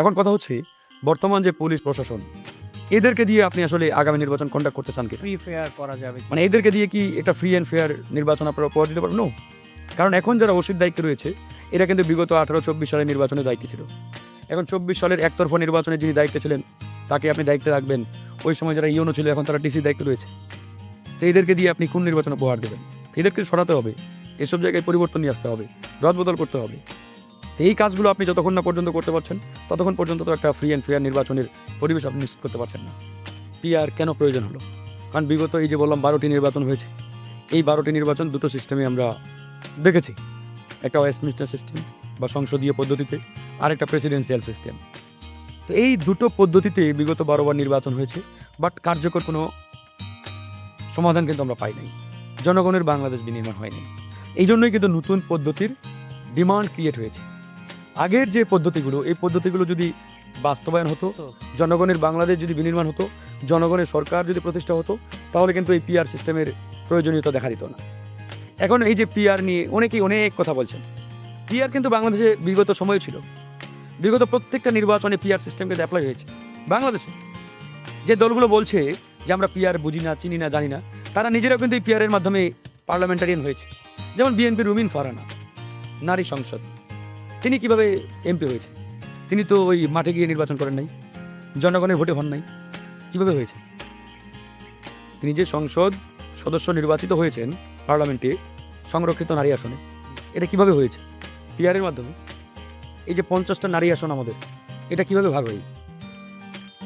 এখন কথা হচ্ছে বর্তমান যে পুলিশ প্রশাসন এদেরকে দিয়ে আপনি আসলে আগামী নির্বাচন কন্ডাক্ট করতে চান কি? ফ্রি ফেয়ার করা যাবে মানে এদেরকে দিয়ে কি একটা ফ্রি অ্যান্ড ফেয়ার নির্বাচন আপনারা উপহার দিতে পারবেন. কারণ এখন যারা ওসির দায়িত্বে রয়েছে এরা কিন্তু বিগত আঠারো চব্বিশ সালের নির্বাচনের দায়িত্বে ছিল। এখন চব্বিশ সালের একতরফা নির্বাচনে যিনি দায়িত্বে ছিলেন তাকে আপনি দায়িত্বে রাখবেন। ওই সময় যারা ইউনো ছিল এখন তারা টিসির দায়িত্বে রয়েছে। তো এদেরকে দিয়ে আপনি কোন নির্বাচন উপহার দেবেন? এদেরকে সরাতে হবে। এসব জায়গায় পরিবর্তন নিয়ে আসতে হবে। রদবদল করতে হবে। তো এই কাজগুলো আপনি যতক্ষণ না পর্যন্ত করতে পারছেন, ততক্ষণ পর্যন্ত তো একটা ফ্রি অ্যান্ড ফেয়ার নির্বাচনের পরিবেশ আপনি নিশ্চিত করতে পারছেন না। পিআর কেন প্রয়োজন হলো? কারণ বিগত এই যে বললাম বারোটি নির্বাচন হয়েছে, এই বারোটি নির্বাচন দুটো সিস্টেমে আমরা দেখেছি। একটা ওয়েস্টমিনিস্টার সিস্টেম বা সংসদীয় পদ্ধতিতে, আর একটা প্রেসিডেন্সিয়াল সিস্টেম তো এই দুটো পদ্ধতিতে বিগত বারোবার নির্বাচন হয়েছে বাট কার্যকর কোনো সমাধান কিন্তু আমরা পাই নাই। জনগণের বাংলাদেশ বিনির্মাণ হয়নি। এই জন্যই কিন্তু নতুন পদ্ধতির ডিমান্ড ক্রিয়েট হয়েছে। আগের যে পদ্ধতিগুলো এই পদ্ধতিগুলো যদি বাস্তবায়ন হতো জনগণের বাংলাদেশ যদি বিনির্মাণ হতো জনগণের সরকার যদি প্রতিষ্ঠা হতো তাহলে কিন্তু এই পিআর সিস্টেমের প্রয়োজনীয়তা দেখা দিত না। এখন এই যে পিআর নিয়ে অনেকেই অনেক কথা বলছেন। পিআর কিন্তু বাংলাদেশে বিগত সময় ছিল। বিগত প্রত্যেকটা নির্বাচনে পিআর সিস্টেম কিন্তু অ্যাপ্লাই হয়েছে বাংলাদেশে। যে দলগুলো বলছে যে আমরা পিআর বুঝি না চিনি না জানি না তারা নিজেরাও কিন্তু এই পিআরের মাধ্যমে পার্লামেন্টারিয়ান হয়েছে। যেমন বিএনপি রুমিন ফারানা নারী সংসদ। তিনি কীভাবে এমপি হয়েছে? তিনি তো ওই মাঠে গিয়ে নির্বাচন করেন নাই, জনগণের ভোটে হন নাই, কীভাবে হয়েছে? তিনি যে সংসদ সদস্য নির্বাচিত হয়েছেন পার্লামেন্টে সংরক্ষিত নারী আসনে, এটা কীভাবে হয়েছে? পিআরের মাধ্যমে? এই যে পঞ্চাশটা নারী আসন আমাদের, এটা কীভাবে ভাগ হয়?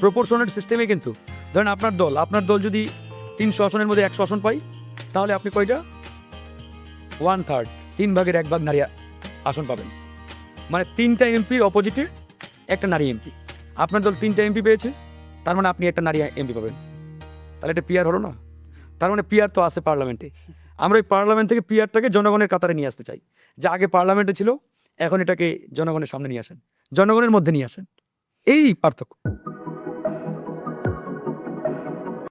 প্রপোর্শনের সিস্টেমে কিন্তু, ধরেন আপনার দল আপনার দল যদি তিনশো আসনের মধ্যে একশো আসন পাই তাহলে আপনি কয়টা? ওয়ান থার্ড তিন ভাগের এক ভাগ নারী আসন পাবেন। মানে তিনটা এমপির অপোজিটে একটা নারী এমপি আপনার দল তিনটা এমপি পেয়েছে, তার মানে আপনি একটা নারী এমপি পাবেন। তাহলে এটা পিয়ার হলো না। তার মানে পিয়ার তো আছে পার্লামেন্টে। আমরা ওই পার্লামেন্ট থেকে পিয়ারটাকে জনগণের কাতারে নিয়ে আসতে চাই। যে আগে পার্লামেন্টে ছিল, এখন এটাকে জনগণের সামনে নিয়ে আসেন। জনগণের মধ্যে নিয়ে আসেন। এই পার্থক্য।